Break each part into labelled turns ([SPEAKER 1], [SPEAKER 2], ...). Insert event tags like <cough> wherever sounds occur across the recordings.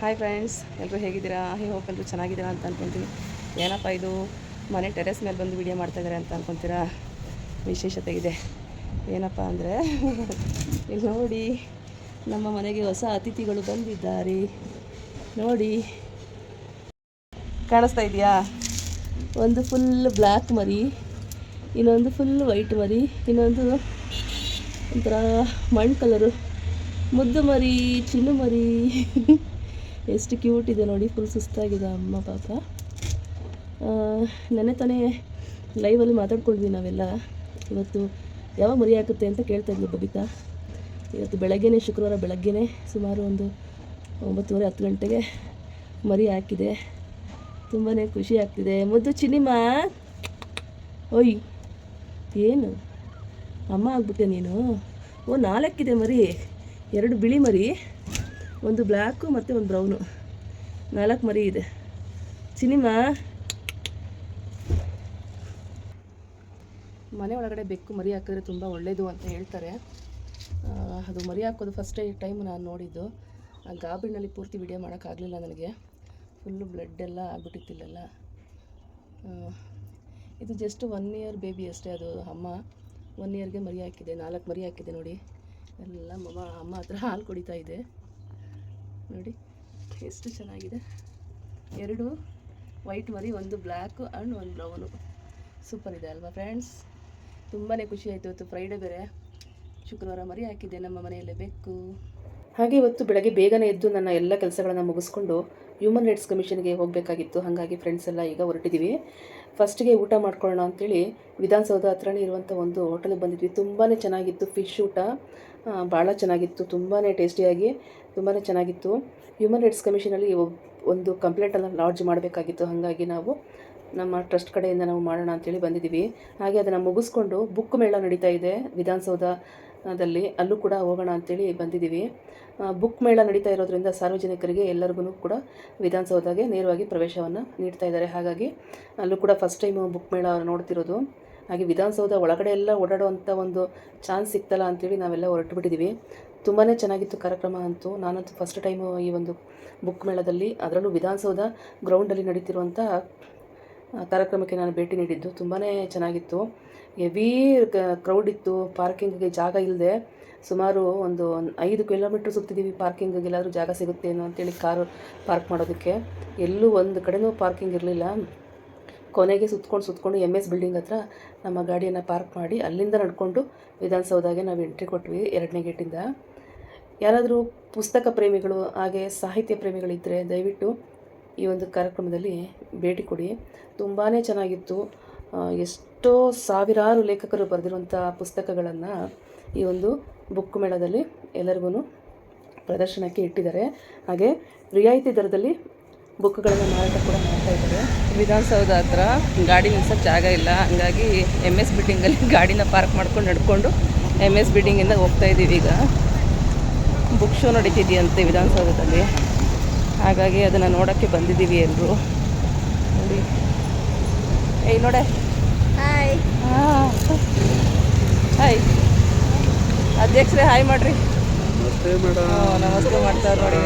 [SPEAKER 1] Hi friends ಎಲ್ಲರೂ ಹೇಗಿದ್ದೀರಾ? I hope ಎಲ್ಲರೂ ಚೆನ್ನಾಗಿದ್ದೀರಾ ಅಂತ ಅನ್ಕೊತೀನಿ. ಏನಪ್ಪ ಇದು? ಮನೆ ಟೆರೆಸ್ ಮೇಲೆ ಬಂದು ವಿಡಿಯೋ ಮಾಡ್ತಾಯಿದ್ದಾರೆ ಅಂತ ಅನ್ಕೊತೀರಾ? ವಿಶೇಷತೆ ಇದೆ. ಏನಪ್ಪ ಅಂದರೆ, ಇಲ್ಲಿ ನೋಡಿ ನಮ್ಮ ಮನೆಗೆ ಹೊಸ ಅತಿಥಿಗಳು ಬಂದಿದ್ದಾರೆ. ನೋಡಿ. ಕಾಣಿಸ್ತಾ ಇದೆಯಾ? ಒಂದು ಫುಲ್ ಬ್ಲ್ಯಾಕ್ ಮರಿ, ಇನ್ನೊಂದು ಫುಲ್ ವೈಟ್ ಮರಿ, ಇನ್ನೊಂದು ಒಂಥರ ಮಣ್ಣು ಕಲರು ಮುದ್ದು ಮರಿ, ಚಿನ್ನು ಮರಿ. <laughs> ಎಷ್ಟು ಕ್ಯೂಟ್ ಇದೆ ನೋಡಿ ಫುಲ್ ಸುಸ್ತಾಗಿದೆ ಅಮ್ಮ ಪಾಪ. ನೆನೆ ತಾನೇ ಲೈವಲ್ಲಿ ಮಾತಾಡ್ಕೊಂಡ್ವಿ ನಾವೆಲ್ಲ. ಇವತ್ತು ಯಾವಾಗ ಮರಿ ಹಾಕುತ್ತೆ ಅಂತ ಕೇಳ್ತಾ ಇದ್ವಿ ಬಬಿತಾ. ಇವತ್ತು ಬೆಳಗ್ಗೆನೇ, ಶುಕ್ರವಾರ ಬೆಳಗ್ಗೆನೇ ಸುಮಾರು ಒಂದು ಒಂಬತ್ತುವರೆ, ಹತ್ತು ಗಂಟೆಗೆ ಮರಿ ಹಾಕಿದೆ. ತುಂಬಾ ಖುಷಿ ಆಗ್ತಿದೆ. ಮುದ್ದು ಚಿನಿಮ ಓಯ್, ಏನು? ಅಮ್ಮ ಆಗ್ಬಿಟ್ಟೆ ನೀನು? ಓ, ನಾಲ್ಕಿದೆ ಮರಿ. ಎರಡು ಬಿಳಿ ಮರಿ. ಒಂದು ಬ್ಲ್ಯಾಕು ಮತ್ತು ಒಂದು ಬ್ರೌನು. ನಾಲ್ಕು ಮರಿ ಇದೆ. ಸಿನಿಮಾ. ಮನೆ ಒಳಗಡೆ ಬೆಕ್ಕು ಮರಿ ಹಾಕಿದ್ರೆ ತುಂಬ ಒಳ್ಳೆಯದು ಅಂತ ಹೇಳ್ತಾರೆ. ಅದು ಮರಿ ಹಾಕೋದು ಫಸ್ಟ್ ಟೈಮ್ ನಾನು ನೋಡಿದ್ದು. ಆ ಗಾಬ್ರಿನಲ್ಲಿ ಪೂರ್ತಿ ವಿಡಿಯೋ ಮಾಡೋಕ್ಕಾಗಲಿಲ್ಲ ನನಗೆ. ಫುಲ್ಲು ಬ್ಲಡ್ ಎಲ್ಲ ಆಗಿಬಿಟ್ಟಿತ್ತಿಲ್ಲ ಇದು ಜಸ್ಟ್ ಒನ್ ಇಯರ್ ಬೇಬಿ ಅಷ್ಟೇ, ಅದು ಅಮ್ಮ. ಒನ್ ಇಯರ್ಗೆ ಮರಿ ಹಾಕಿದೆ, ನಾಲ್ಕು ಮರಿ ಹಾಕಿದೆ ನೋಡಿ. ಎಲ್ಲ ಮಮ್ಮ ಅಮ್ಮ ಹತ್ರ ಹಾಲು ಕುಡಿತಾ ಇದೆ. ನೋಡಿ ಎಷ್ಟು ಚೆನ್ನಾಗಿದೆ. ಎರಡು ವೈಟ್ ಮರಿ, ಒಂದು ಬ್ಲ್ಯಾಕು ಆ್ಯಂಡ್ ಒಂದು ಬ್ರೌನು ಸೂಪರ್ ಇದೆ ಅಲ್ವಾ ಫ್ರೆಂಡ್ಸ್ ತುಂಬಾ ಖುಷಿ ಆಯಿತು ಇವತ್ತು ಫ್ರೈಡೇ ಬೇರೆ. ಶುಕ್ರವಾರ ಮರಿ ಹಾಕಿದ್ದೆ, ನಮ್ಮ ಮನೆಯಲ್ಲೇ ಬೆಕ್ಕು. ಹಾಗೆ ಇವತ್ತು ಬೆಳಗ್ಗೆ ಬೇಗನೆ ಎದ್ದು ನನ್ನ ಎಲ್ಲ ಕೆಲಸಗಳನ್ನು ಮುಗಿಸ್ಕೊಂಡು ಹ್ಯೂಮನ್ ರೈಟ್ಸ್ ಕಮಿಷನ್ಗೆ ಹೋಗಬೇಕಾಗಿತ್ತು. ಹಾಗಾಗಿ ಫ್ರೆಂಡ್ಸ್ ಎಲ್ಲ ಈಗ ಹೊರಟಿದ್ದೀವಿ ಫಸ್ಟಿಗೆ ಊಟ ಮಾಡ್ಕೊಳ್ಳೋಣ ಅಂತೇಳಿ ವಿಧಾನಸೌಧ ಹತ್ರನೇ ಇರುವಂಥ ಒಂದು ಹೋಟೆಲ್ಗೆ ಬಂದಿದ್ವಿ. ತುಂಬಾ ಚೆನ್ನಾಗಿತ್ತು ಫಿಶ್ ಊಟ. ಭಾಳ ಚೆನ್ನಾಗಿತ್ತು. ತುಂಬಾ ಟೇಸ್ಟಿಯಾಗಿ ತುಂಬಾ ಚೆನ್ನಾಗಿತ್ತು. ಹ್ಯೂಮನ್ ರೈಟ್ಸ್ ಕಮಿಷನಲ್ಲಿ ಒಂದು ಕಂಪ್ಲೇಂಟನ್ನು ಲಾಡ್ಜ್ ಮಾಡಬೇಕಾಗಿತ್ತು. ಹಾಗಾಗಿ ನಾವು ನಮ್ಮ ಟ್ರಸ್ಟ್ ಕಡೆಯಿಂದ ನಾವು ಮಾಡೋಣ ಅಂತೇಳಿ ಬಂದಿದ್ದೀವಿ. ಹಾಗೆ ಅದನ್ನು ಮುಗಿಸ್ಕೊಂಡು ಬುಕ್ ಮೇಳ ನಡೀತಾ ಇದೆ ವಿಧಾನಸೌಧದಲ್ಲಿ. ಅಲ್ಲೂ ಕೂಡ ಹೋಗೋಣ ಅಂತೇಳಿ ಬಂದಿದ್ದೀವಿ. ಬುಕ್ ಮೇಳ ನಡೀತಾ ಇರೋದ್ರಿಂದ ಸಾರ್ವಜನಿಕರಿಗೆ ಎಲ್ಲರಿಗೂ ಕೂಡ ವಿಧಾನಸೌಧಗೆ ನೇರವಾಗಿ ಪ್ರವೇಶವನ್ನು ನೀಡ್ತಾ ಇದ್ದಾರೆ. ಹಾಗಾಗಿ ಅಲ್ಲೂ ಕೂಡ ಫಸ್ಟ್ ಟೈಮು ಬುಕ್ ಮೇಳ ನೋಡ್ತಿರೋದು. ಹಾಗೆ ವಿಧಾನಸೌಧ ಒಳಗಡೆ ಎಲ್ಲ ಓಡಾಡುವಂಥ ಒಂದು ಚಾನ್ಸ್ ಸಿಕ್ತಲ್ಲ ಅಂತೇಳಿ ನಾವೆಲ್ಲ ಹೊರಟು ಬಿಟ್ಟಿದ್ದೀವಿ ತುಂಬಾ ಚೆನ್ನಾಗಿತ್ತು ಕಾರ್ಯಕ್ರಮ ಅಂತೂ. ನಾನಂತೂ ಫಸ್ಟ್ ಟೈಮು ಈ ಒಂದು ಬುಕ್ ಮೇಳದಲ್ಲಿ ಅದರಲ್ಲೂ ವಿಧಾನಸೌಧ ಗ್ರೌಂಡಲ್ಲಿ ನಡೀತಿರುವಂಥ ಕಾರ್ಯಕ್ರಮಕ್ಕೆ ನಾನು ಭೇಟಿ ನೀಡಿದ್ದು. ತುಂಬಾ ಚೆನ್ನಾಗಿತ್ತು. ಹೆವಿ ಕ್ರೌಡ್ ಇತ್ತು. ಪಾರ್ಕಿಂಗ್ಗೆ ಜಾಗ ಇಲ್ಲದೆ ಸುಮಾರು ಒಂದು ಐದು ಕಿಲೋಮೀಟ್ರ್ ಸುತ್ತಿದ್ದೀವಿ ಪಾರ್ಕಿಂಗಿಗೆ ಎಲ್ಲಾದರೂ ಜಾಗ ಸಿಗುತ್ತೇನೋ ಅಂತೇಳಿ ಕಾರು ಪಾರ್ಕ್ ಮಾಡೋದಕ್ಕೆ. ಎಲ್ಲೂ ಒಂದು ಕಡೆನೂ ಪಾರ್ಕಿಂಗ್ ಇರಲಿಲ್ಲ. ಕೊನೆಗೆ ಸುತ್ಕೊಂಡು ಸುತ್ಕೊಂಡು ಎಂ ಎಸ್ ಬಿಲ್ಡಿಂಗ್ ಹತ್ರ ನಮ್ಮ ಗಾಡಿಯನ್ನು ಪಾರ್ಕ್ ಮಾಡಿ ಅಲ್ಲಿಂದ ನಡ್ಕೊಂಡು ವಿಧಾನಸೌಧಗೆ ನಾವು ಎಂಟ್ರಿ ಕೊಟ್ವಿ ಎರಡನೇ ಗೇಟಿಂದ. ಯಾರಾದರೂ ಪುಸ್ತಕ ಪ್ರೇಮಿಗಳು, ಹಾಗೆ ಸಾಹಿತ್ಯ ಪ್ರೇಮಿಗಳಿದ್ದರೆ ದಯವಿಟ್ಟು ಈ ಒಂದು ಕಾರ್ಯಕ್ರಮದಲ್ಲಿ ಭೇಟಿ ಕೊಡಿ. ತುಂಬಾ ಚೆನ್ನಾಗಿತ್ತು. ಎಷ್ಟೋ ಸಾವಿರಾರು ಲೇಖಕರು ಬರೆದಿರುವಂಥ ಪುಸ್ತಕಗಳನ್ನು ಈ ಒಂದು ಬುಕ್ ಮೇಳದಲ್ಲಿ ಎಲ್ಲರಿಗೂ ಪ್ರದರ್ಶನಕ್ಕೆ ಇಟ್ಟಿದ್ದಾರೆ. ಹಾಗೆ ರಿಯಾಯಿತಿ ದರದಲ್ಲಿ ಬುಕ್ಗಳನ್ನು ಮಾರಾಟ ಕೂಡ ಮಾಡ್ತಾ ಇದ್ದಾರೆ. ವಿಧಾನಸೌಧ ಹತ್ರ ಗಾಡಿ ನಿಲ್ಸೋಕ್ಕೆ ಜಾಗ ಇಲ್ಲ. ಹಂಗಾಗಿ ಎಂ ಎಸ್ ಬಿಲ್ಡಿಂಗಲ್ಲಿ ಗಾಡಿನ ಪಾರ್ಕ್ ಮಾಡ್ಕೊಂಡು ನಡ್ಕೊಂಡು ಎಂ ಎಸ್ ಬಿಲ್ಡಿಂಗಿಂದ ಹೋಗ್ತಾ ಇದ್ದೀವಿ ಈಗ. ಬುಕ್ ಶೋ ನಡೀತಿದೆಯಂತೆ ವಿಧಾನಸೌಧದಲ್ಲಿ. ಹಾಗಾಗಿ ಅದನ್ನು ನೋಡೋಕ್ಕೆ ಬಂದಿದ್ದೀವಿ ಎಲ್ಲರೂ ನೋಡಿ. ಏಯ್ ನೋಡೆ.
[SPEAKER 2] ಹಾಯ್
[SPEAKER 1] ಹಾಯ್ ಅಧ್ಯಕ್ಷರೇ ಹಾಯ್ ಮಾಡ್ರಿ.
[SPEAKER 3] ನಮಸ್ತೆ
[SPEAKER 1] ಮಾಡ್ತಾರೆ ನೋಡಿ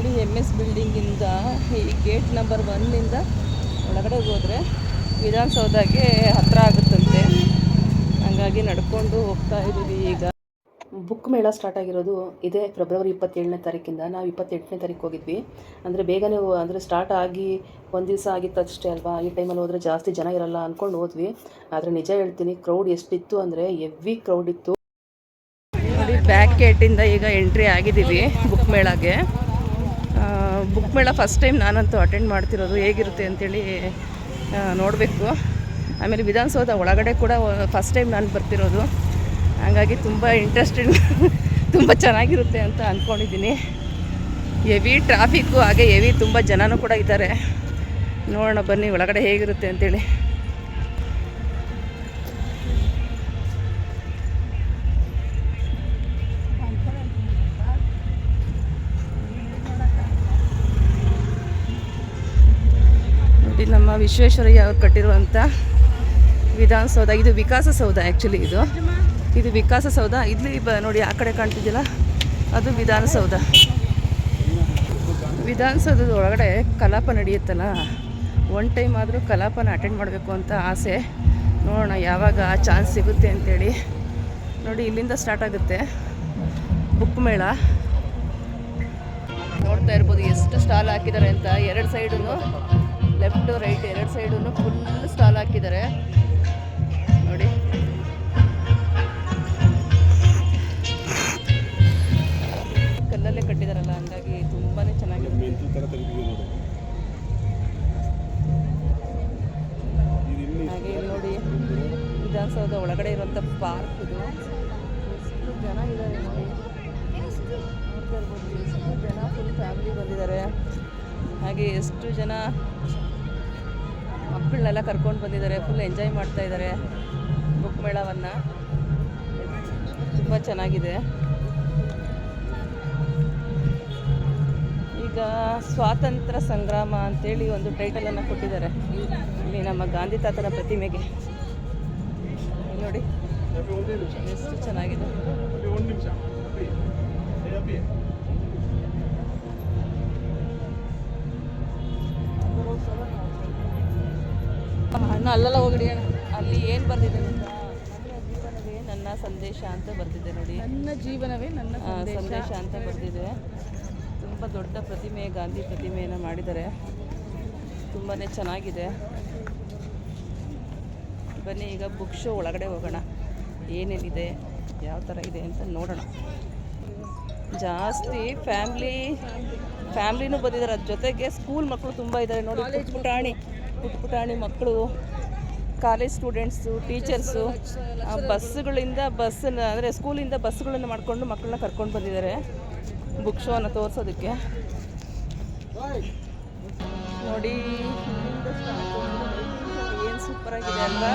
[SPEAKER 1] ನೋಡಿ ಎಂ ಎಸ್ ಬಿಲ್ಡಿಂಗಿಂದ ಈ ಗೇಟ್ ನಂಬರ್ ಒನ್ನಿಂದ ಒಳಗಡೆ ಹೋದರೆ ವಿಧಾನಸೌಧಕ್ಕೆ ಹತ್ತಿರ ಆಗುತ್ತಂತೆ. ಹಾಗಾಗಿ ನಡ್ಕೊಂಡು ಹೋಗ್ತಾ ಇದ್ದೀವಿ ಈಗ. ಬುಕ್ ಮೇಳ ಸ್ಟಾರ್ಟ್ ಆಗಿರೋದು ಇದೇ ಫೆಬ್ರವರಿ ಇಪ್ಪತ್ತೇಳನೇ ತಾರೀಕಿಂದ. ನಾವು ಇಪ್ಪತ್ತೆಂಟನೇ ತಾರೀಕು ಹೋಗಿದ್ವಿ. ಅಂದರೆ ಬೇಗನೆ ಅಂದರೆ ಸ್ಟಾರ್ಟ್ ಆಗಿ ಒಂದು ದಿವಸ ಆಗಿತ್ತು ಅಷ್ಟೇ ಅಲ್ವಾ? ಈ ಟೈಮಲ್ಲಿ ಹೋದರೆ ಜಾಸ್ತಿ ಜನ ಇರಲ್ಲ ಅಂದ್ಕೊಂಡು ಹೋದ್ವಿ. ಆದರೆ ನಿಜ ಹೇಳ್ತೀನಿ ಕ್ರೌಡ್ ಎಷ್ಟಿತ್ತು ಅಂದರೆ ಎವ್ವಿ ಕ್ರೌಡ್ ಇತ್ತು. ನೋಡಿ ಬ್ಯಾಕ್ ಗೇಟಿಂದ ಈಗ ಎಂಟ್ರಿ ಆಗಿದ್ದೀವಿ ಬುಕ್ ಮೇಳಗೆ. ಬುಕ್ ಮೇಳ ಫಸ್ಟ್ ಟೈಮ್ ನಾನಂತೂ ಅಟೆಂಡ್ ಮಾಡ್ತಿರೋದು ಹೇಗಿರುತ್ತೆ ಅಂತೇಳಿ ನೋಡಬೇಕು. ಆಮೇಲೆ ವಿಧಾನಸೌಧ ಒಳಗಡೆ ಕೂಡ ಫಸ್ಟ್ ಟೈಮ್ ನಾನು ಬರ್ತಿರೋದು. ಹಾಗಾಗಿ ತುಂಬ ಇಂಟ್ರೆಸ್ಟಿಂಗ್ <laughs> ತುಂಬ ಚೆನ್ನಾಗಿರುತ್ತೆ ಅಂತ ಅಂದ್ಕೊಂಡಿದ್ದೀನಿ ಹೆವಿ ಟ್ರಾಫಿಕ್ಕು ಹಾಗೆ ಹೆವಿ ತುಂಬ ಜನನೂ ಕೂಡ ಇದ್ದಾರೆ. ನೋಡೋಣ ಬನ್ನಿ ಒಳಗಡೆ ಹೇಗಿರುತ್ತೆ ಅಂತೇಳಿ. ನಮ್ಮ ವಿಶ್ವೇಶ್ವರಯ್ಯ ಅವರು ಕಟ್ಟಿರುವಂಥ ವಿಧಾನಸೌಧ. ಇದು ವಿಕಾಸಸೌಧ ಆ್ಯಕ್ಚುಲಿ ಇದು. ಇದು ವಿಕಾಸಸೌಧ. ಇಲ್ಲಿ ಬ ನೋಡಿ, ಆ ಕಡೆ ಕಾಣ್ತಿದ್ದಿಲ್ಲ ಅದು ವಿಧಾನಸೌಧ. ವಿಧಾನಸೌಧದ ಒಳಗಡೆ ಕಲಾಪ ನಡೆಯುತ್ತಲ್ಲ ಒನ್ ಟೈಮ್ ಆದರೂ ಕಲಾಪನ ಅಟೆಂಡ್ ಮಾಡಬೇಕು ಅಂತ ಆಸೆ. ನೋಡೋಣ ಯಾವಾಗ ಆ ಚಾನ್ಸ್ ಸಿಗುತ್ತೆ ಅಂತೇಳಿ. ನೋಡಿ, ಇಲ್ಲಿಂದ ಸ್ಟಾರ್ಟ್ ಆಗುತ್ತೆ ಬುಕ್ ಮೇಳ. ನೋಡ್ತಾ ಇರ್ಬೋದು, ಎಷ್ಟು ಸ್ಟಾಲ್ ಹಾಕಿದ್ದಾರೆ ಅಂತ. ಎರಡು ಸೈಡು ಲೆಫ್ಟ್ ರೈಟ್ ಎರಡು ಸೈಡು ಫುಲ್ ಸ್ಟಾಲ್ ಹಾಕಿದ್ದಾರೆ. ನೋಡಿ. ಕಲ್ಲಲ್ಲೇ ಕಟ್ಟಿದಾರಲ್ಲ ಹಂಗಾಗಿ ತುಂಬಾನೇ ಚೆನ್ನಾಗಿದೆ. ಹಾಗೆ ನೋಡಿ ವಿಧಾನಸೌಧ ಒಳಗಡೆ ಇರುವಂಥ ಪಾರ್ಕ್ ಇದು. ಎಷ್ಟು ಜನ ಇದ್ದಾರೆ ನೋಡಿ. ನೋಡ್ತಾ ಇರ್ಬೋದು ಎಷ್ಟು ಜನ ಫುಲ್ ಫ್ಯಾಮಿಲಿ ಬಂದಿದ್ದಾರೆ. ಹಾಗೆ ಎಷ್ಟು ಜನ ಮಕ್ಕಳನ್ನೆಲ್ಲ ಕರ್ಕೊಂಡು ಬಂದಿದ್ದಾರೆ ಫುಲ್ ಎಂಜಾಯ್ ಮಾಡ್ತಾ ಇದ್ದಾರೆ ಬುಕ್ ಮೇಳವನ್ನು. ತುಂಬ ಚೆನ್ನಾಗಿದೆ. ಈಗ ಸ್ವಾತಂತ್ರ್ಯ ಸಂಗ್ರಾಮ ಅಂತೇಳಿ ಒಂದು ಟೈಟಲನ್ನು ಕೊಟ್ಟಿದ್ದಾರೆ. ಇಲ್ಲಿ ನಮ್ಮ ಗಾಂಧಿ ತಾತನ ಪ್ರತಿಮೆಗೆ. ನೋಡಿ, ಎಷ್ಟು ಚೆನ್ನಾಗಿದೆ. ಅಣ್ಣ ಅಲ್ಲೆಲ್ಲ ಹೋಗಿಡಿ ಅಣ್ಣ. ಅಲ್ಲಿ ಏನು ಬರ್ದಿದೆ ಗೊತ್ತಾ? ನನ್ನ ಜೀವನವೇ ನನ್ನ ಸಂದೇಶ ಅಂತ ಬರ್ತಿದೆ ನೋಡಿ.
[SPEAKER 3] ನನ್ನ ಜೀವನವೇ ನನ್ನ ಸಂದೇಶ.
[SPEAKER 1] ಅಂತ ಬರ್ತಿದೆ ತುಂಬ ದೊಡ್ಡ ಪ್ರತಿಮೆ ಗಾಂಧಿ ಪ್ರತಿಮೆಯನ್ನು ಮಾಡಿದ್ದಾರೆ. ತುಂಬಾ ಚೆನ್ನಾಗಿದೆ. ಬನ್ನಿ ಈಗ ಬುಕ್ ಶೋ ಒಳಗಡೆ ಹೋಗೋಣ. ಏನೇನಿದೆ ಯಾವ ಥರ ಇದೆ ಅಂತ ನೋಡೋಣ. ಜಾಸ್ತಿ ಫ್ಯಾಮ್ಲಿ ಫ್ಯಾಮ್ಲಿನೂ ಬಂದಿದ್ದಾರೆ ಅದ್ರ ಜೊತೆಗೆ ಸ್ಕೂಲ್ ಮಕ್ಕಳು ತುಂಬ ಇದ್ದಾರೆ ನೋಡಿ. ಪುಟ್ಟ ಪುಟಾಣಿ ಪುಟ್ ಪುಟಾಣಿ ಮಕ್ಕಳು ಕಾಲೇಜ್ ಸ್ಟೂಡೆಂಟ್ಸು ಟೀಚರ್ಸು ಬಸ್ಸುಗಳಿಂದ ಬಸ್ಸನ್ನ, ಅಂದರೆ ಸ್ಕೂಲಿಂದ ಬಸ್ಸುಗಳನ್ನು ಮಾಡಿಕೊಂಡು ಮಕ್ಕಳನ್ನ ಕರ್ಕೊಂಡು ಬಂದಿದ್ದಾರೆ. ಬುಕ್ ಶೋನ ತೋರಿಸೋದಕ್ಕೆ. ನೋಡಿ ಏನು ಸೂಪರ್ ಆಗಿದೆ ಅಲ್ವಾ?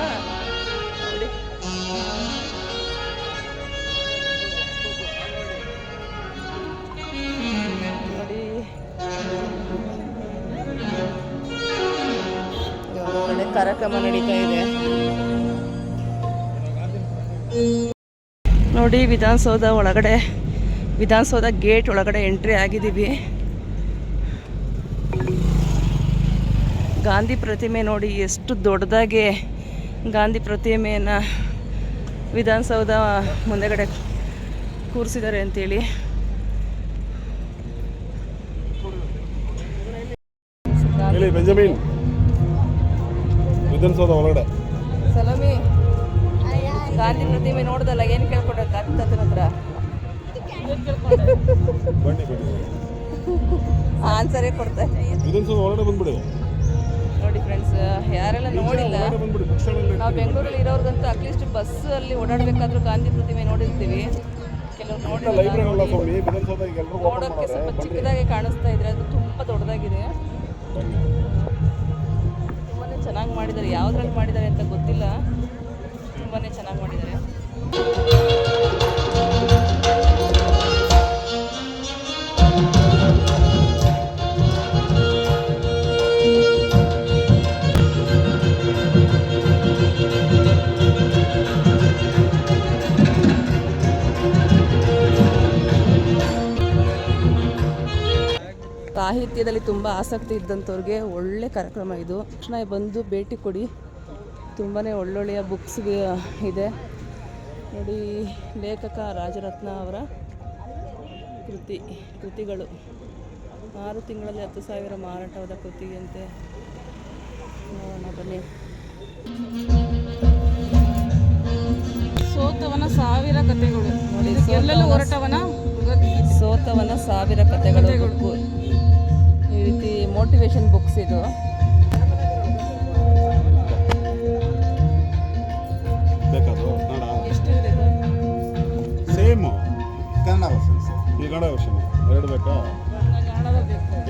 [SPEAKER 1] ಕಾರ್ಯಕ್ರಮ ನಡೀತಾ ಇದೆ. ನೋಡಿ ವಿಧಾನಸೌಧ ಒಳಗಡೆ ವಿಧಾನಸೌಧ ಗೇಟ್ ಒಳಗಡೆ ಎಂಟ್ರಿ ಆಗಿದ್ದೀವಿ. ಗಾಂಧಿ ಪ್ರತಿಮೆ ನೋಡಿ ಎಷ್ಟು ದೊಡ್ಡದಾಗಿ ಗಾಂಧಿ ಪ್ರತಿಮೆಯನ್ನು ವಿಧಾನಸೌಧ ಮುಂದೆಗಡೆ ಕೂರಿಸಿದ್ದಾರೆ ಅಂತೇಳಿ.
[SPEAKER 2] ಹೇಳಿ ಬೆಂಜಮಿನ್. ವಿಧಾನಸೌಧ ಒಳಗಡೆ.
[SPEAKER 1] ಸಲಮಿ ಗಾಂಧಿ ಪ್ರತಿಮೆ ನೋಡ್ದಲ್ಲ ಏನು ಕೇಳ್ಕೊಂಡ್ರೆ ಗಾಂಧಿ ತಾತನ ಹತ್ರ?
[SPEAKER 2] ಬನ್ನಿ ಬನ್ನಿ.
[SPEAKER 1] ಆನ್ಸರೇ ಕೊಡ್ತಾ.
[SPEAKER 2] ವಿಧಾನಸೌಧ ಒಳಗಡೆ ಬಂದ್ಬಿಡಿ.
[SPEAKER 1] ನೋಡಿ ಫ್ರೆಂಡ್ಸ್ ಯಾರೆಲ್ಲ ನೋಡಿಲ್ಲ ನಾವು ಬೆಂಗಳೂರಲ್ಲಿ ಇರೋರ್ಗಂತೂ ಅಟ್ಲೀಸ್ಟ್ ಬಸ್ ಅಲ್ಲಿ ಓಡಾಡಬೇಕಾದ್ರೂ ಗಾಂಧಿ ಪ್ರತಿಮೆ ನೋಡಿರ್ತೀವಿ. ಕೆಲವ್ರು
[SPEAKER 2] ಓಪನ್
[SPEAKER 1] ನೋಡೋಕ್ಕೆ ಸ್ವಲ್ಪ ಚಿಕ್ಕದಾಗಿ ಕಾಣಿಸ್ತಾ ಇದ್ರೆ ಅದು ತುಂಬ ದೊಡ್ಡದಾಗಿದೆ. ಚೆನ್ನಾಗಿ ಮಾಡಿದ್ದಾರೆ ಯಾವುದ್ರಲ್ಲಿ ಮಾಡಿದ್ದಾರೆ ಅಂತ ಗೊತ್ತಿಲ್ಲ. ತುಂಬಾ ಚೆನ್ನಾಗಿ ಮಾಡಿದ್ದಾರೆ. ಸಾಹಿತ್ಯದಲ್ಲಿ ತುಂಬ ಆಸಕ್ತಿ ಇದ್ದಂಥವ್ರಿಗೆ ಒಳ್ಳೆ ಕಾರ್ಯಕ್ರಮ ಇದು. ತಕ್ಷಣ ಬಂದು ಭೇಟಿ ಕೊಡಿ. ತುಂಬಾ ಒಳ್ಳೊಳ್ಳೆಯ ಬುಕ್ಸ್ ಇದೆ. ನೋಡಿ ಲೇಖಕ ರಾಜರತ್ನ ಅವರ ಕೃತಿ ಕೃತಿಗಳು. ಆರು ತಿಂಗಳಲ್ಲಿ ಹತ್ತು ಸಾವಿರ ಮಾರಾಟವಾದ ಕೃತಿಯಂತೆ ನೋಡೋಣ ಬನ್ನಿ.
[SPEAKER 3] ಸೋತವನ ಸಾವಿರ ಕಥೆಗಳು. ಎಲ್ಲೆಲ್ಲೂ
[SPEAKER 1] ಸೋತವನ-
[SPEAKER 3] ಹೊರಟವನ
[SPEAKER 1] ಸೋತವನ ಸಾವಿರ ಕಥೆಗಳು. ಈ ರೀತಿ ಮೋಟಿವೇಶನ್ ಬುಕ್ಸ್ ಇದು?
[SPEAKER 2] ಸೇಮು
[SPEAKER 4] ಕನ್ನಡ ವರ್ಷನ್ ಸರ್
[SPEAKER 2] ಈ ಕನ್ನಡ ವರ್ಷನ್ ಎರಡು ಬೇಕಾ.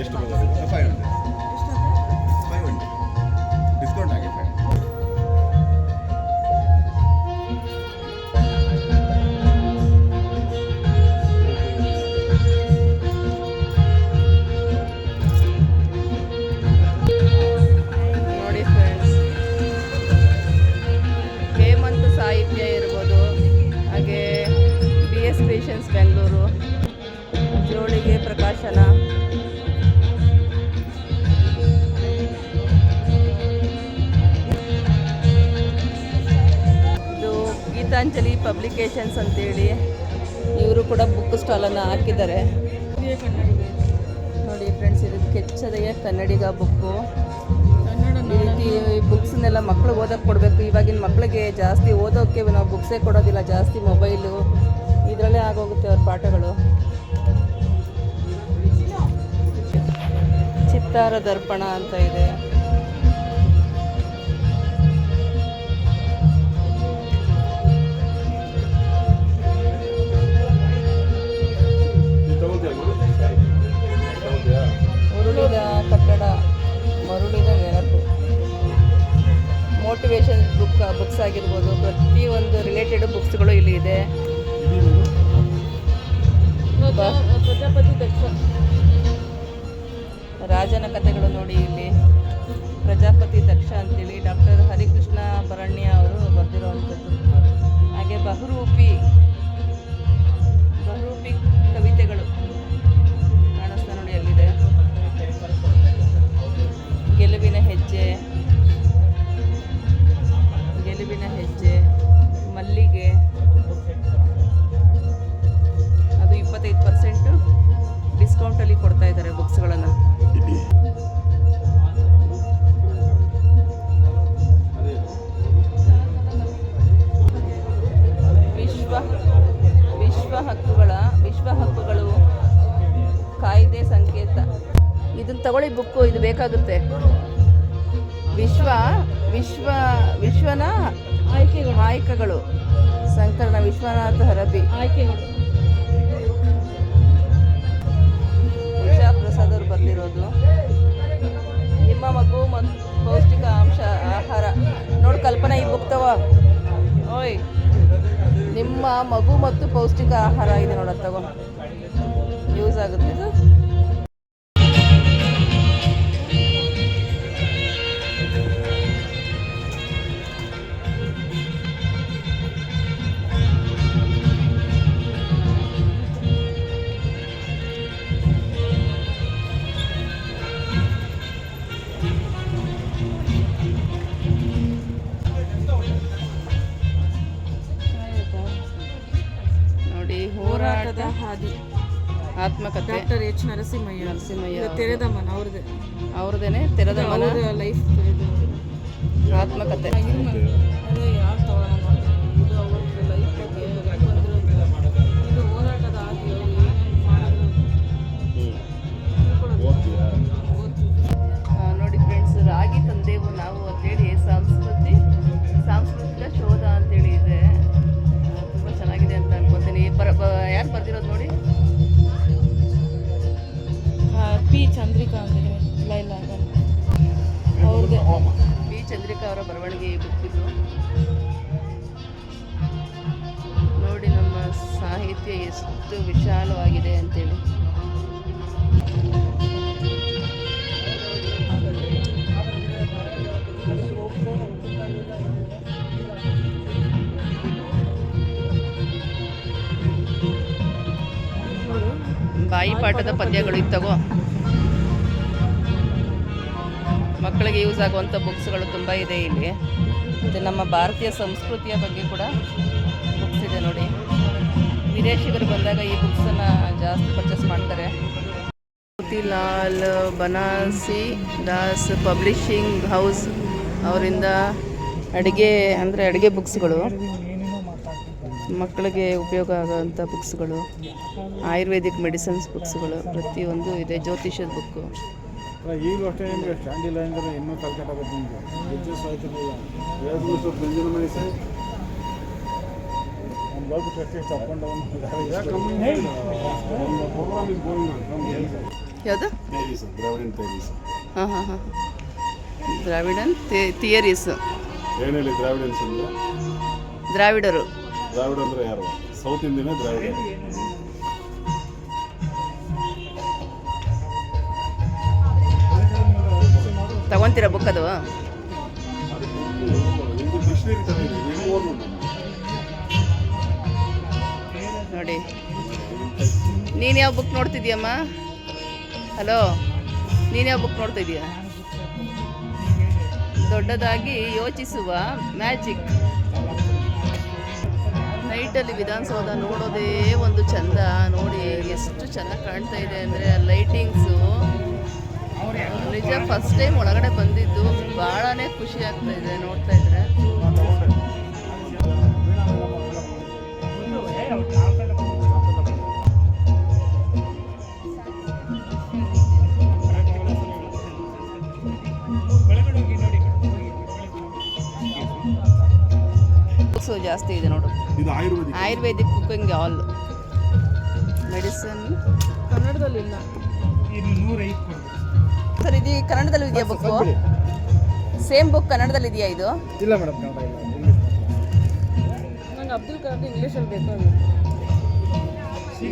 [SPEAKER 2] ಎಷ್ಟು
[SPEAKER 4] five hundred five hundred discount ಆಗಿ
[SPEAKER 1] ಗೀತಾಂಜಲಿ ಪಬ್ಲಿಕೇಶನ್ಸ್ ಅಂತೇಳಿ. ಇವರು ಕೂಡ ಬುಕ್ ಸ್ಟಾಲನ್ನು ಹಾಕಿದ್ದಾರೆ. ನೋಡಿ ಫ್ರೆಂಡ್ಸ್ ಇದು ಕೆಚ್ಚದೆಯ ಕನ್ನಡಿಗ ಬುಕ್ಕು ಈ ಬುಕ್ಸ್ನೆಲ್ಲ ಮಕ್ಕಳು ಓದೋಕ್ಕೆ ಕೊಡಬೇಕು. ಇವಾಗಿನ ಮಕ್ಕಳಿಗೆ ಜಾಸ್ತಿ ಓದೋಕ್ಕೆ ನಾವು ಬುಕ್ಸೇ ಕೊಡೋದಿಲ್ಲ, ಜಾಸ್ತಿ ಮೊಬೈಲು ಇದರಲ್ಲೇ ಆಗೋಗುತ್ತೆ ಅವ್ರ ಪಾಠಗಳು. ಚಿತ್ತಾರ ದರ್ಪಣ ಅಂತ ಇದು. ಉರುಳಿದ ಕಟ್ಟಡ, ಮರುಳಿದ ನೆನಪು ಮೋಟಿವೇಶನ್ ಬುಕ್ ಬುಕ್ಸ್ ಆಗಿರ್ಬೋದು, ಪ್ರತಿಯೊಂದು ರಿಲೇಟೆಡ್ ಬುಕ್ಸ್ಗಳು ಇಲ್ಲಿ ಇದೆ. ರಾಜನ ಕಥೆಗಳು ನೋಡಿ ಇಲ್ಲಿ. ಪ್ರಜಾಪತಿ ದಕ್ಷ ಅಂತೇಳಿ ಡಾಕ್ಟರ್ ಹರಿಕೃಷ್ಣ ಭರಣ್ಯ ಅವರು ಬರೆದಿರುವಂಥದ್ದು. ಹಾಗೆ ಬಹುರೂಪಿ ಗೆಲುವಿನ ಹೆಜ್ಜೆ, ಮಲ್ಲಿಗೆ. ಅದು ಇಪ್ಪತ್ತೈದು ಪರ್ಸೆಂಟು ಡಿಸ್ಕೌಂಟಲ್ಲಿ ಕೊಡ್ತಾ ಇದ್ದಾರೆ ಬುಕ್ಸ್ಗಳನ್ನು. ವಿಶ್ವ ವಿಶ್ವ ಹಕ್ಕುಗಳ, ವಿಶ್ವ ಹಕ್ಕುಗಳು ಕಾಯ್ದೆ ಸಂಕೇತ. ಇದನ್ನ ತಗೊಳ್ಳಿ ಬುಕ್ಕು, ಇದು ಬೇಕಾಗುತ್ತೆ. ವಿಶ್ವ ವಿಶ್ವ ವಿಶ್ವನ
[SPEAKER 3] ಆಯ್ಕೆಗಳು.
[SPEAKER 1] ಆಯ್ಕೆಗಳು. ಸಂಕಲನ ವಿಶ್ವನಾಥ ಹರಬಿ
[SPEAKER 3] ಆಯ್ಕೆಗಳು.
[SPEAKER 1] ಉಷಾ ಪ್ರಸಾದ್ ಅವರು ಬರೆದಿರೋದು ನಿಮ್ಮ ಮಗು ಮತ್ತು ಪೌಷ್ಟಿಕ ಅಂಶ ಆಹಾರ. ನೋಡಿ ಕಲ್ಪನಾ ಈ ಬುಕ್ತವ ಓಯ್. ನಿಮ್ಮ ಮಗು ಮತ್ತು ಪೌಷ್ಟಿಕ ಆಹಾರ ಇದೆ ನೋಡ ತಗೋ. ಯೂಸ್ ಆಗುತ್ತೆ ಇದು.
[SPEAKER 3] ಹಾದಿ
[SPEAKER 1] ಆತ್ಮಕಥೆ.
[SPEAKER 3] Doctor H Narasimhaiah.
[SPEAKER 1] ನರಸಿಂಹಯ್ಯ
[SPEAKER 3] ತೆರೆದ ಮನ ಅವ್ರದ್ದೇ.
[SPEAKER 1] ಅವ್ರದೇನೆ ತೆರೆದ ಮನ
[SPEAKER 3] ಲೈಫ್
[SPEAKER 1] ಆತ್ಮಕಥೆ. ಬರ್ದಿರೋದು ನೋಡಿ.
[SPEAKER 3] ಪಿ ಚಂದ್ರಿಕಾ ಅಂತ ಇಲ್ಲ ಲೈಲಾ ಅವ್ರದ್ದೇ
[SPEAKER 1] ಪಿ ಚಂದ್ರಿಕಾ ಅವರ ಬರವಣಿಗೆ ಈ ನೋಡಿ ನಮ್ಮ ಸಾಹಿತ್ಯ ಎಷ್ಟು ವಿಶಾಲವಾಗಿದೆ ಅಂತೇಳಿ. ಪಾಠದ ಪದ್ಯಗಳು ಇತ್ತವು ಮಕ್ಕಳಿಗೆ ಯೂಸ್ ಆಗುವಂಥ ಬುಕ್ಸ್ಗಳು ತುಂಬ ಇದೆ ಇಲ್ಲಿ. ಮತ್ತು ನಮ್ಮ ಭಾರತೀಯ ಸಂಸ್ಕೃತಿಯ ಬಗ್ಗೆ ಕೂಡ ಬುಕ್ಸ್ ಇದೆ ನೋಡಿ. ವಿದೇಶಿಗರು ಬಂದಾಗ ಈ ಬುಕ್ಸನ್ನು ಜಾಸ್ತಿ ಪರ್ಚೇಸ್ ಮಾಡ್ತಾರೆ. ಮೋತಿಲಾಲ್ ಬನಾಸಿ ದಾಸ್ ಪಬ್ಲಿಷಿಂಗ್ ಹೌಸ್ ಅವರಿಂದ ಅಡುಗೆ ಅಂದರೆ ಅಡುಗೆ ಬುಕ್ಸ್ಗಳು ಮಕ್ಕಳಿಗೆ ಉಪಯೋಗ ಆಗೋವಂಥ ಬುಕ್ಸ್ಗಳು ಆಯುರ್ವೇದಿಕ್ ಮೆಡಿಸನ್ಸ್ ಬುಕ್ಸ್ಗಳು ಪ್ರತಿಯೊಂದು ಇದೆ ಜ್ಯೋತಿಷ್ಯದ ಬುಕ್ಕು.
[SPEAKER 2] ಈಗಲೂ ಅಷ್ಟೇ ನಿಮಗೆ ಸ್ಟ್ಯಾಂಡ್ ಇಲ್ಲ ಅಂದರೆ ಇನ್ನೂ ನಿಮಗೆ? ಎರಡು ಬೆಂಜಿನ ಒಂದು ತಗೊಂಡು ಪ್ರೋಗ್ರಾಮ್ ಇಸ್ ಗೋಯಿಂಗ್
[SPEAKER 1] ಯಾವುದು?
[SPEAKER 2] ಥೇರೀಸ್ ದ್ರಾವಿಡಿಯನ್ ಥೇರೀಸ್
[SPEAKER 1] ಹಾಂ ಹಾಂ ಹಾಂ. ದ್ರಾವಿಡನ್ ಥಿಯರೀಸ್
[SPEAKER 2] ಅಂದರೆ
[SPEAKER 1] ದ್ರಾವಿಡರು.
[SPEAKER 2] ದ್ರಾವಿಡ ಅಂದರೆ ಯಾರು? ಸೌತ್ ಇಂಡಿಯನೇ ದ್ರಾವಿಡ?
[SPEAKER 1] ತಗೊಂತೀರಾ ಬುಕ್ ಅದು? ನೋಡಿ. ನೀನು ಯಾವ ಬುಕ್ ನೋಡ್ತಿದ್ಯಮ್ಮ? ಹಲೋ ನೀನು ಯಾವ ಬುಕ್ ನೋಡ್ತಾ ಇದೀಯಾ ದೊಡ್ಡದಾಗಿ ಯೋಚಿಸುವ ಮ್ಯಾಜಿಕ್ ನೈಟಲ್ಲಿ ವಿಧಾನಸೌಧ ನೋಡೋದೇ ಒಂದು ಚಂದ. ನೋಡಿ ಎಷ್ಟು ಚೆನ್ನಾಗಿ ಕಾಣ್ತಾ ಇದೆ ಅಂದರೆ ಲೈಟಿಂಗ್ಸು ನಿಜ ಫಸ್ಟ್ ಟೈಮ್ ಒಳಗಡೆ ಬಂದಿದ್ದು ಭಾಳನೇ ಖುಷಿ ಆಗ್ತಾ ಇದೆ ನೋಡ್ತಾ ಇದ್ರೆ. ಜಾಸ್ತಿ ಇದೆ ನೋಡು.
[SPEAKER 2] ಇದು Ayurvedic.
[SPEAKER 1] Ayurvedic cooking all. Medicine.
[SPEAKER 3] ಕನ್ನಡದಲ್ಲಿ ಇಲ್ಲ
[SPEAKER 1] ಸರ್ ಇದು ಕನ್ನಡದಲ್ಲಿ ಇದೆಯಾ ಬುಕ್ಕು? ಸೇಮ್ ಬುಕ್ ಕನ್ನಡದಲ್ಲಿ ಇದೆಯಾ ಇದು?
[SPEAKER 2] ಇಲ್ಲ ಮೇಡಮ್ ಕನ್ನಡ ಇಲ್ಲ. ಇಂಗ್ಲೀಷ್
[SPEAKER 3] ನಂಗೆ ಅಬ್ದುಲ್ ಕಲಾಂ ಇಂಗ್ಲೀಷಲ್ಲಿ ಬೇಕು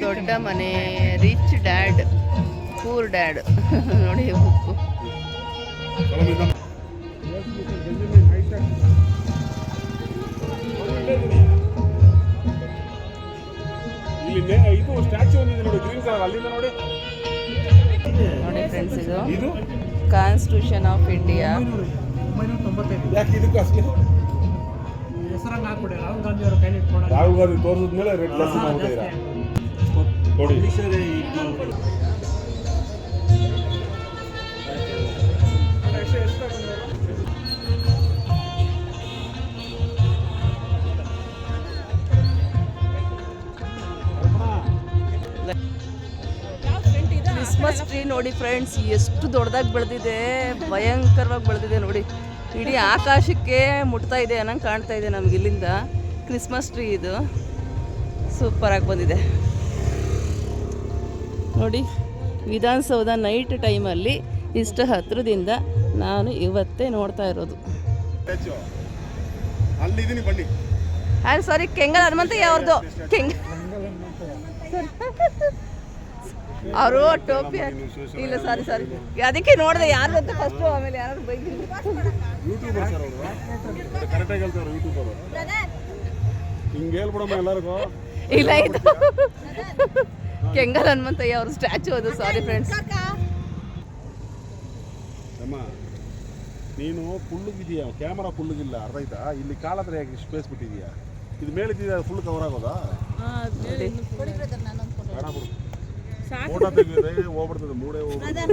[SPEAKER 1] ದೊಡ್ಡ ಮನೆ ರಿಚ್ ಡ್ಯಾಡ್ ಪೂರ್ ಡ್ಯಾಡ್ ನೋಡಿ ಬುಕ್ಕು.
[SPEAKER 2] ಇಲ್ಲಿ ಇದು ಸ್ಟ್ಯಾಚು ಒಂದಿದೆ ನೋಡಿ ಗ್ರೀನ್ ಕಲರ್ ಅಲ್ಲಿಂದ ನೋಡಿ.
[SPEAKER 1] ನೋಡಿ ಫ್ರೆಂಡ್ಸ್ ಇದು
[SPEAKER 2] ಇದು?
[SPEAKER 1] ಕಾನ್ಸ್ಟಿಟ್ಯೂಷನ್ ಆಫ್ ಇಂಡಿಯಾ
[SPEAKER 2] ಯಾಕೆ ಇದಕ್ಕೆ ಅಷ್ಟೇ?
[SPEAKER 5] ಹೆಸರಂಗ್ ಹಾಕ್ಬಿಡಿ. ರಾಹುಲ್ ಗಾಂಧಿ ಅವರ ಕೈಲಿ ಇಟ್ಕೊಂಡು
[SPEAKER 2] ರಾಹುಲ್ ಗಾಂಧಿ ತೋರಿಸಿದ್ಮೇಲೆ ರೆಡ್ ಜಾಸ್ತಿ ಮಾಡ್ಬಿಟ್ಟಿದ್ದೀರಾ ನೋಡಿ.
[SPEAKER 1] ನೋಡಿ ಫ್ರೆಂಡ್ಸ್ ಎಷ್ಟು ದೊಡ್ಡದಾಗಿ ಬೆಳೆದಿದೆ. ಭಯಂಕರವಾಗಿ ಬೆಳೆದಿದೆ ನೋಡಿ. ಇಡೀ ಆಕಾಶಕ್ಕೆ ಮುಟ್ತಾ ಇದೆ ಅನ್ನಂಗೆ ಕಾಣ್ತಾ ಇದೆ ನಮ್ಗೆ ಇಲ್ಲಿಂದ. ಕ್ರಿಸ್ಮಸ್ ಟ್ರೀ ಇದು. ಸೂಪರಾಗಿ ಬಂದಿದೆ. ನೋಡಿ ವಿಧಾನಸೌಧ ನೈಟ್ ಟೈಮಲ್ಲಿ ಇಷ್ಟು ಹತ್ರದಿಂದ ನಾನು ಇವತ್ತೇ ನೋಡ್ತಾ ಇರೋದು. ಸಾರಿ ಕೆಂಗಲ್ ಹನುಮಂತಯ್ಯ ಅವ್ರದ್ದು ಕೆಂಗ <laughs> ಅವರು ಟೋಪಿ ಇಲ್ಲ ಸಾರಿ ಸಾರಿ ಅದಕ್ಕೆ ನೋಡಿದೆ ಯಾರು ಅಂತ ಫಸ್ಟು ಆಮೇಲೆ ಯಾರು ಬೈಕ್
[SPEAKER 2] ಯೂಟ್ಯೂಬರ್ ಸರ್ ಅವರು ಕರೆಕ್ಟಾಗಿ ಹೇಳ್ತಾರೆ ಯೂಟ್ಯೂಬರ್ ಹಿಂಗೆ ಹೇಳ್ಬಿಡಮ್ಮ ಎಲ್ಲರಿಗೂ
[SPEAKER 1] ಇಲ್ಲ ಇದು ಕೆಂಗಲ್ ಹನುಮಂತಯ್ಯ ಅವ್ರ ಸ್ಟ್ಯಾಚು ಅದು ಸಾರಿ ಫ್ರೆಂಡ್ಸ್
[SPEAKER 2] ಅಮ್ಮ ನೀನು ಕುಳ್ಳುಗಿದೀಯ ಕ್ಯಾಮರಾ ಕುಳ್ಳುಗಿಲ್ಲ ಅರ್ಥ ಆಯ್ತಾ? ಇಲ್ಲಿ ಕಾಲತ್ರ ಯಾಕೆ ಸ್ಪೇಸ್ ಬಿಟ್ಟಿದೀಯಾ? ಇದು ಮೇಲಿದ್ದೀಯ ಫುಲ್ ಕವರ್ ಆಗೋದಾ? ಬೇಡ ಬಿಡು ಫೋಟೋ ತೆಗೆದ್ರೆ ಹೋಗ್ಬಿಡ್ತದೆ ಮೂಡೇ ಹೋಗ್ಬಿಡ್ತದೆ.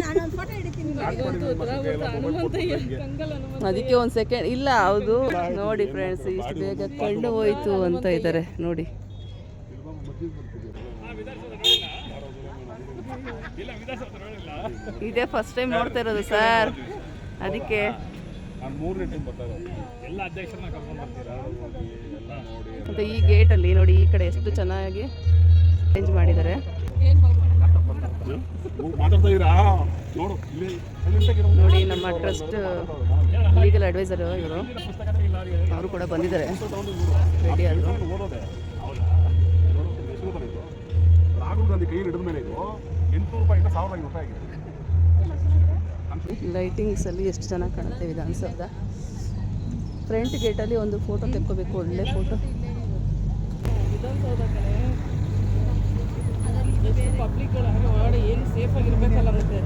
[SPEAKER 1] ಅದಕ್ಕೆ ಒಂದು ಸೆಕೆಂಡ್ ಇಲ್ಲ ಹೌದು. ನೋಡಿ ಫ್ರೆಂಡ್ಸ್ ಇಷ್ಟು ಬೇಗ ಕಣ್ಣು ಹೋಯ್ತು ಅಂತ ಇದ್ದಾರೆ ನೋಡಿ. ಇದೇ ಫಸ್ಟ್ ಟೈಮ್ ನೋಡ್ತಾ ಇರೋದು ಸರ್ ಅದಕ್ಕೆ.
[SPEAKER 2] ಮತ್ತೆ ಮೂರನೇ ಟೈಮ್ ಬರ್ತಾ
[SPEAKER 5] ಎಲ್ಲ ಅಧ್ಯಕ್ಷರನ್ನ ಕರ್ಕೊಂಡು ಬರ್ತೀರಾ?
[SPEAKER 2] ಎಲ್ಲ ನೋಡಿ
[SPEAKER 1] ಮತ್ತು ಈ ಗೇಟಲ್ಲಿ ನೋಡಿ ಈ ಕಡೆ ಎಷ್ಟು ಚೆನ್ನಾಗಿ ಚೇಂಜ್ ಮಾಡಿದ್ದಾರೆ.
[SPEAKER 2] ನೋಡು
[SPEAKER 1] ನಮ್ಮ ಟ್ರಸ್ಟ್ ಲೀಗಲ್ ಅಡ್ವೈಸರ್ ಇವರು. ಅವರು ಕೂಡ ಬಂದಿದ್ದಾರೆ. ರೆಡಿ ಆದರು?
[SPEAKER 2] ರಾಹುಲ್ ಗಾಂಧಿ ಕೈ ಹಿಡಿದ ಮೇಲೆ ಇದು ಎಂಟುನೂರು ರೂಪಾಯಿಂದ ಸಾವಿರದ ಐನೂರು ರೂಪಾಯಿ ಆಗಿದೆ.
[SPEAKER 1] ಲೈಟಿಂಗ್ಸಲ್ಲಿ ಎಷ್ಟು ಚೆನ್ನಾಗಿ ಕಾಣುತ್ತೆ ವಿಧಾನಸೌಧ ಫ್ರಂಟ್ ಗೇಟಲ್ಲಿ ಒಂದು ಫೋಟೋ ತೆಕ್ಕೋಬೇಕು ಒಳ್ಳೆ ಫೋಟೋ
[SPEAKER 3] ವಿಧಾನಸೌಧ ಪಬ್ಲಿಕ್ಗಳು ಹಾಗೆ ಒಳಗಡೆ ಏನು ಸೇಫ್ ಆಗಿರ್ಬೇಕಲ್ಲ ಮತ್ತೆ?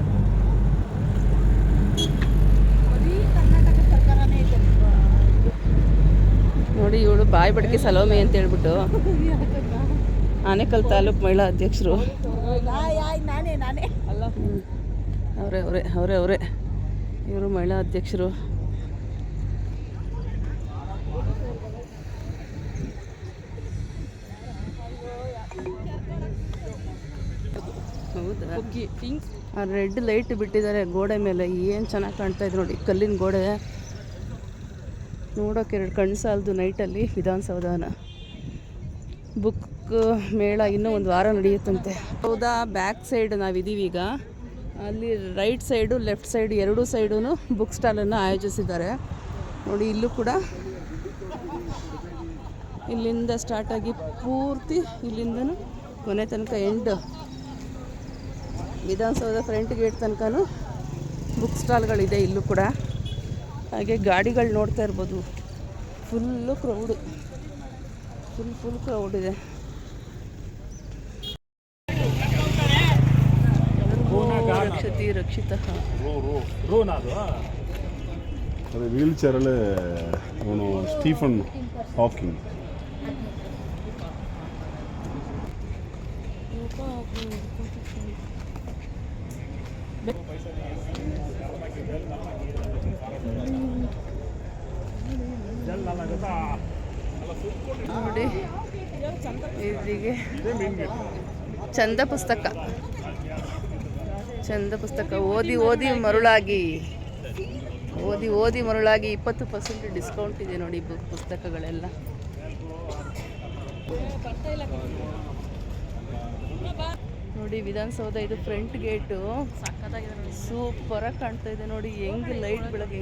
[SPEAKER 1] ನೋಡಿ ಇವಳು ಬಾಯಿ ಬಡಕೆ ಸಲೋಮೆ ಅಂತ ಹೇಳ್ಬಿಟ್ಟು. <laughs> ಆನೇಕಲ್ ತಾಲೂಕು ಮಹಿಳಾ ಅಧ್ಯಕ್ಷರು.
[SPEAKER 3] ಅಲ್ಲ.
[SPEAKER 1] ಅವರೇ ಅವರೇ ಅವರೇ ಅವರೇ. ಇವರು ಮಹಿಳಾ ಅಧ್ಯಕ್ಷರು ಹೌದಾ
[SPEAKER 3] ಹುಗ್ಗಿ ಪಿಂಕ್
[SPEAKER 1] ಆ ರೆಡ್ ಲೈಟ್ ಬಿಟ್ಟಿದ್ದಾರೆ ಗೋಡೆ ಮೇಲೆ. ಏನು ಚೆನ್ನಾಗಿ ಕಾಣ್ತಾ ಇದೆ ನೋಡಿ ಕಲ್ಲಿನ ಗೋಡೆ. ನೋಡೋಕೆ ಎರಡು ಕಣ್ಣು ಸಾಲದು ನೈಟಲ್ಲಿ ವಿಧಾನಸೌಧನ ಬುಕ್ ಮೇಳ ಇನ್ನೂ ಒಂದು ವಾರ ನಡೆಯುತ್ತಂತೆ. ಹೌದಾ? ಬ್ಯಾಕ್ ಸೈಡ್ ನಾವಿದ್ದೀವಿ ಈಗ. ಅಲ್ಲಿ ರೈಟ್ ಸೈಡು ಲೆಫ್ಟ್ ಸೈಡ್ ಎರಡೂ ಸೈಡೂ ಬುಕ್ ಸ್ಟಾಲನ್ನು ಆಯೋಜಿಸಿದ್ದಾರೆ. ನೋಡಿ ಇಲ್ಲೂ ಕೂಡ ಇಲ್ಲಿಂದ ಸ್ಟಾರ್ಟಾಗಿ ಪೂರ್ತಿ ಇಲ್ಲಿಂದನೂ ಕೊನೆ ತನಕ ಎಂಡ್ ವಿಧಾನಸೌಧ ಫ್ರಂಟ್ ಗೇಟ್ ತನಕನೂ ಬುಕ್ ಸ್ಟಾಲ್ಗಳಿದೆ ಇಲ್ಲೂ ಕೂಡ. ಹಾಗೆ ಗಾಡಿಗಳು ನೋಡ್ತಾ ಇರ್ಬೋದು. Full crowd full full crowd ಇದೆ. ರಕ್ಷತಿ ರಕ್ಷಿತ.
[SPEAKER 2] ವೀಲ್ ಚೇರಲ್ಲೇ ಅವನು ಸ್ಟೀಫನ್ ಹಾಕಿಂಗ್
[SPEAKER 1] ನೋಡಿ ಇದಿಗೆ ಚಂದ ಪುಸ್ತಕ. ಚಂದ ಪುಸ್ತಕ. ಓದಿ ಓದಿ ಮರುಳಾಗಿ. ಓದಿ ಓದಿ ಮರುಳಾಗಿ ಇಪ್ಪತ್ತು ಪರ್ಸೆಂಟ್ ಡಿಸ್ಕೌಂಟ್ ಇದೆ ನೋಡಿ ಪುಸ್ತಕಗಳೆಲ್ಲ. ನೋಡಿ ವಿಧಾನಸೌಧ ಇದು ಫ್ರಂಟ್ ಗೇಟು ಆಗಿ ಕಾಣ್ತಾ ಇದೆ ನೋಡಿ ಹೆಂಗ್ ಲೈಟ್ ಬೆಳಗ್ಗೆ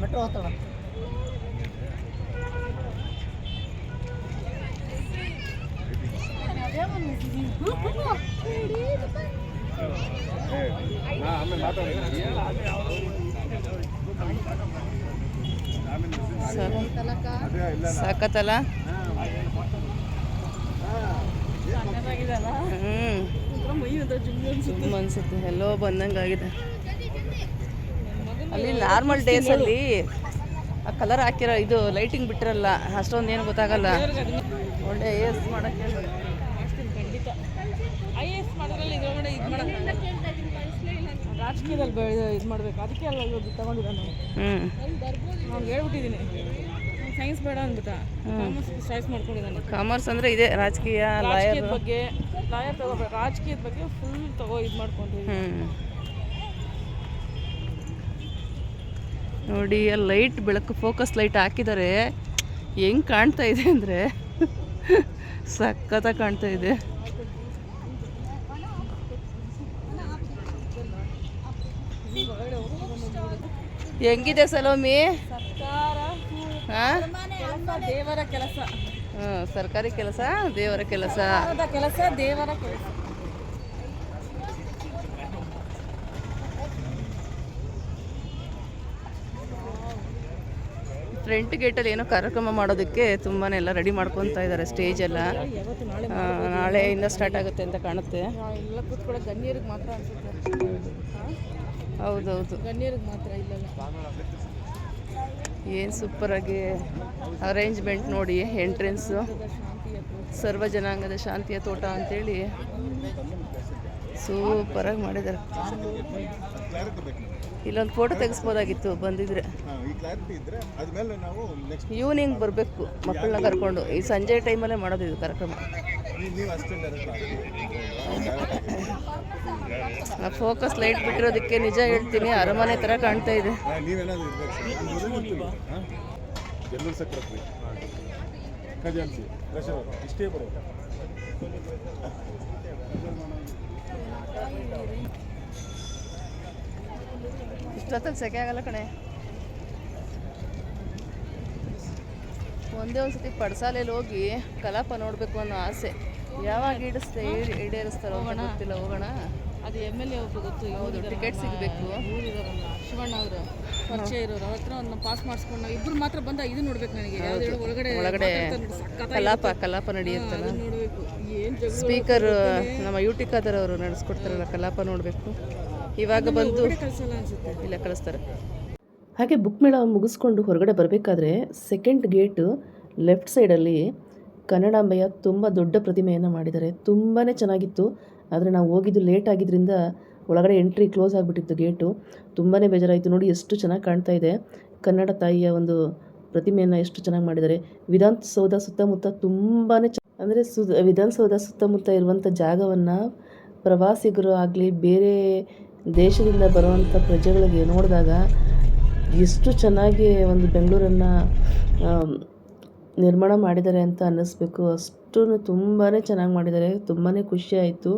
[SPEAKER 1] ಮೆಟ್ರೋ
[SPEAKER 2] ನಾ
[SPEAKER 1] ಸಾಕತ್ತಲ್ಲ ಹ್ಮ್. ಅನ್ಸುತ್ತೆ. ಎಲ್ಲೋ ಬಂದಂಗೆ ಆಗಿದೆ ಅಲ್ಲಿ ನಾರ್ಮಲ್ ಅಲ್ಲಿ ಆ ಕಲರ್ ಹಾಕಿರೋ ಇದು ಲೈಟಿಂಗ್ ಬಿಟ್ಟಿರಲ್ಲ ಅಷ್ಟೊಂದು ಏನು ಗೊತ್ತಾಗಲ್ಲ ಒಳ್ಳೆ ಏಸ್ ಮಾಡೋಕ್ಕೆ
[SPEAKER 3] ಖಂಡಿತ ಐ ಎ ಎಸ್ ಮಾಡೋದ್ರಲ್ಲಿ ಇದ್ರೊಳಗಡೆ ಇದು ಮಾಡೋದು ಬೆಳೆ ಇದು ಮಾಡಬೇಕು. ಅದಕ್ಕೆ ಅಲ್ಲ ಇವಾಗ ತಗೊಂಡಿದ್ದಾನೆ
[SPEAKER 1] ಹ್ಞೂ
[SPEAKER 3] ಅವ್ನು ಹೇಳ್ಬಿಟ್ಟಿದ್ದೀನಿ. ಸೈನ್ಸ್ ಬೇಡ ಅಂದ್ಬಿಟ್ಟ. ಕಾಮರ್ಸ್ ಚಾಯ್ಸ್ ಮಾಡ್ಕೊಂಡಿದ್ದಾನೆ.
[SPEAKER 1] ಕಾಮರ್ಸ್ ಅಂದರೆ ಇದೆ. ರಾಜಕೀಯ ಲಾಯರ್
[SPEAKER 3] ಬಗ್ಗೆ ಲಾಯರ್ ತಗೋಬೇಕು. ರಾಜಕೀಯದ ಬಗ್ಗೆ ಫುಲ್ ತಗೋ ಇದು ಮಾಡ್ಕೊಂಡಿದ್ದೀನಿ
[SPEAKER 1] ನೋಡಿ ಲೈಟ್ ಬೆಳಕು ಫೋಕಸ್ ಲೈಟ್ ಹಾಕಿದ್ದಾರೆ ಹೆಂಗೆ ಕಾಣ್ತಾ ಇದೆ ಅಂದರೆ ಸಖತ್ತಾಗಿ ಕಾಣ್ತಾ ಇದೆ. ಹೆಂಗಿದೆ ಸಲೋಮಿ?
[SPEAKER 3] ಸರ್ಕಾರ
[SPEAKER 1] ಹಾಂ
[SPEAKER 3] ಕೆಲಸ ದೇವರ ಕೆಲಸ.
[SPEAKER 1] ಹ್ಞೂ ಸರ್ಕಾರಿ ಕೆಲಸ ದೇವರ ಕೆಲಸ.
[SPEAKER 3] ಕೆಲಸ ದೇವರ ಕೆಲಸ.
[SPEAKER 1] ಫ್ರಂಟ್ ಗೇಟಲ್ಲಿ ಏನೋ ಕಾರ್ಯಕ್ರಮ ಮಾಡೋದಕ್ಕೆ ತುಂಬಾ ಎಲ್ಲ ರೆಡಿ ಮಾಡ್ಕೊತಾ ಇದ್ದಾರೆ ಸ್ಟೇಜ್ ಎಲ್ಲ. ನಾಳೆಯಿಂದ ಸ್ಟಾರ್ಟ್ ಆಗುತ್ತೆ ಅಂತ ಕಾಣುತ್ತೆ.
[SPEAKER 3] ಎಲ್ಲ ಕೂತ್ಕೊಳ್ಳೋ ಗಣ್ಯರಿಗೆ ಮಾತ್ರ ಅನ್ಸುತ್ತೆ.
[SPEAKER 1] ಹೌದೌದು.
[SPEAKER 3] ಗಣ್ಯರಿಗೆ ಮಾತ್ರ ಇಲ್ಲಲ್ಲ.
[SPEAKER 1] ಏನು ಸೂಪರಾಗಿ ಅರೇಂಜ್ಮೆಂಟ್ ನೋಡಿ ಎಂಟ್ರೆನ್ಸು ಸರ್ವ ಜನಾಂಗದ ಶಾಂತಿಯ ತೋಟ ಅಂತೇಳಿ ಸೂಪರಾಗಿ ಮಾಡಿದ್ದಾರೆ ಇಲ್ಲೊಂದು ಫೋಟೋ ತೆಗಿಸ್ಬೋದಾಗಿತ್ತು ಬಂದಿದ್ರೆ.
[SPEAKER 4] ಈ ಕ್ಲಾರಿಟಿ ಇದ್ರೆ ಅದ್ಮೇಲೆ ನಾವು ನೆಕ್ಸ್ಟ್
[SPEAKER 1] ಈವ್ನಿಂಗ್ ಬರಬೇಕು ಮಕ್ಕಳನ್ನ ಕರ್ಕೊಂಡು. ಈ ಸಂಜೆ ಟೈಮಲ್ಲೇ ಮಾಡೋದು ಇದು ಕಾರ್ಯಕ್ರಮ. ಫೋಕಸ್ ಲೈಟ್ ಬಿಟ್ಟಿರೋದಕ್ಕೆ ನಿಜ ಹೇಳ್ತೀನಿ ಅರಮನೆ ಥರ ಕಾಣ್ತಾ ಇದೆ. ಇಷ್ಟೊತ್ತಲ್ಲಿ ಸೆಕೆ ಆಗಲ್ಲ ಕಣೆ. ಒಂದೇ ಒಂದು ಸತಿ ಪಡ್ಸಾಲೆಯಲ್ಲಿ ಹೋಗಿ ಕಲಾಪ ನೋಡಬೇಕು ಅನ್ನೋ ಆಸೆ. ಯಾವಾಗ ಈಡಿಸ್ತೆ ಈಡ್- ಈಡೇರಿಸ್ತಾರೋ ಗೊತ್ತಿಲ್ಲ ಹೋಗೋಣ.
[SPEAKER 3] ಅದು ಎಂ ಎಲ್ ಎ ಗೊತ್ತು
[SPEAKER 1] ಹೌದು ಟಿಕೆಟ್ ಸಿಗಬೇಕು.
[SPEAKER 3] ಶಿವಣ್ಣ ಅವರು. ಪರಿಚಯ ಇರೋರು. ಅವ್ರ ಹತ್ರ ಒಂದು ಪಾಸ್ ಮಾಡಿಸ್ಕೊಂಡು ನಾವು ಇಬ್ರು ಮಾತ್ರ ಬಂದ ಇದು ನೋಡ್ಬೇಕು ನನಗೆ. ಯಾವ್ದು ಒಳಗಡೆ
[SPEAKER 1] ಒಳಗಡೆ ಕಲಾಪ ಕಲಾಪ ನಡೆಯುತ್ತಲ್ಲ.
[SPEAKER 3] ನೋಡಬೇಕು. ಏನು ಏನ್
[SPEAKER 1] ಸ್ಪೀಕರ್ ನಮ್ಮ ಯೂಟಿಕಾದರ್ ಅವರು ನಡೆಸ್ಕೊಡ್ತಾರಲ್ಲ ಕಲಾಪ ನೋಡಬೇಕು. ಇವಾಗ ಬಂದು
[SPEAKER 3] ಕಳಿಸಲ್ಲ ಅನ್ಸುತ್ತೆ.
[SPEAKER 1] ಇಲ್ಲ ಕಳಿಸ್ತಾರೆ. ಹಾಗೆ ಬುಕ್ ಮೇಳ ಮುಗಿಸ್ಕೊಂಡು ಹೊರಗಡೆ ಬರಬೇಕಾದ್ರೆ ಸೆಕೆಂಡ್ ಗೇಟ್ ಲೆಫ್ಟ್ ಸೈಡಲ್ಲಿ ಕನ್ನಡಾಂಬೆಯ ತುಂಬ ದೊಡ್ಡ ಪ್ರತಿಮೆಯನ್ನು ಮಾಡಿದ್ದಾರೆ. ತುಂಬಾ ಚೆನ್ನಾಗಿತ್ತು. ಆದರೆ ನಾವು ಹೋಗಿದ್ದು ಲೇಟ್ ಆಗಿದ್ದರಿಂದ ಒಳಗಡೆ ಎಂಟ್ರಿ ಕ್ಲೋಸ್ ಆಗಿಬಿಟ್ಟಿತ್ತು ಗೇಟು ತುಂಬಾ ಬೇಜಾರಾಯಿತು. ನೋಡಿ ಎಷ್ಟು ಚೆನ್ನಾಗಿ ಕಾಣ್ತಾ ಇದೆ. ಕನ್ನಡ ತಾಯಿಯ ಒಂದು ಪ್ರತಿಮೆಯನ್ನು ಎಷ್ಟು ಚೆನ್ನಾಗಿ ಮಾಡಿದ್ದಾರೆ. ವಿಧಾನಸೌಧ ಸುತ್ತಮುತ್ತ ತುಂಬಾ ಚ, ಅಂದರೆ ಸು ವಿಧಾನಸೌಧ ಸುತ್ತಮುತ್ತ ಇರುವಂಥ ಜಾಗವನ್ನು ಪ್ರವಾಸಿಗರು ಆಗಲಿ, ಬೇರೆ ದೇಶದಿಂದ ಬರುವಂಥ ಪ್ರಜೆಗಳಿಗೆ ನೋಡಿದಾಗ ಎಷ್ಟು ಚೆನ್ನಾಗಿ ಒಂದು ಬೆಂಗಳೂರನ್ನು ನಿರ್ಮಾಣ ಮಾಡಿದ್ದಾರೆ ಅಂತ ಅನ್ನಿಸ್ಬೇಕು. ಅಷ್ಟು ತುಂಬಾ ಚೆನ್ನಾಗಿ ಮಾಡಿದ್ದಾರೆ. ತುಂಬಾ ಖುಷಿ ಆಯಿತು.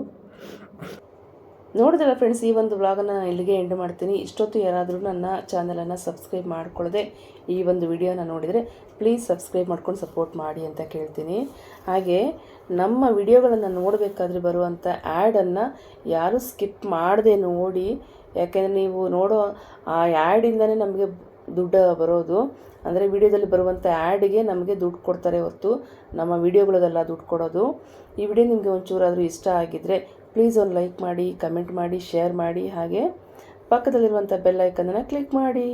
[SPEAKER 1] ನೋಡಿದ್ರಲ್ಲ ಫ್ರೆಂಡ್ಸ್ ಈ ಒಂದು ವ್ಲಾಗನ್ನು ಇಲ್ಲಿಗೆ ಎಂಡ್ ಮಾಡ್ತೀನಿ. ಇಷ್ಟೊತ್ತು ಯಾರಾದರೂ ನನ್ನ ಚಾನಲನ್ನು ಸಬ್ಸ್ಕ್ರೈಬ್ ಮಾಡ್ಕೊಳ್ಳದೆ ಈ ಒಂದು ವಿಡಿಯೋನ ನೋಡಿದರೆ ಪ್ಲೀಸ್ ಸಬ್ಸ್ಕ್ರೈಬ್ ಮಾಡ್ಕೊಂಡು ಸಪೋರ್ಟ್ ಮಾಡಿ ಅಂತ ಕೇಳ್ತೀನಿ. ಹಾಗೆ, ನಮ್ಮ ವಿಡಿಯೋಗಳನ್ನು ನೋಡಬೇಕಾದ್ರೆ ಬರುವಂಥ ಆ್ಯಡನ್ನು ಯಾರೂ ಸ್ಕಿಪ್ ಮಾಡದೆ ನೋಡಿ, ಯಾಕೆಂದರೆ ನೀವು ನೋಡೋ ಆ ಆ್ಯಡಿಂದನೇ ನಮಗೆ ದುಡ್ಡು ಬರೋದು. ಅಂದರೆ ವಿಡಿಯೋದಲ್ಲಿ ಬರುವಂಥ ಆ್ಯಡ್ಗೆ ನಮಗೆ ದುಡ್ಡು ಕೊಡ್ತಾರೆ ಹೊತ್ತು ನಮ್ಮ ವಿಡಿಯೋಗಳಿಗೆಲ್ಲ ದುಡ್ಡು ಕೊಡೋದು. ಈ ವಿಡಿಯೋ ನಿಮಗೆ ಒಂಚೂರಾದರೂ ಇಷ್ಟ ಆಗಿದ್ದರೆ ಪ್ಲೀಸ್ ಒಂದು ಲೈಕ್ ಮಾಡಿ ಕಮೆಂಟ್ ಮಾಡಿ ಶೇರ್ ಮಾಡಿ, ಹಾಗೆ ಪಕ್ಕದಲ್ಲಿರುವಂಥ ಬೆಲ್ ಐಕನನ್ನು ಕ್ಲಿಕ್ ಮಾಡಿ.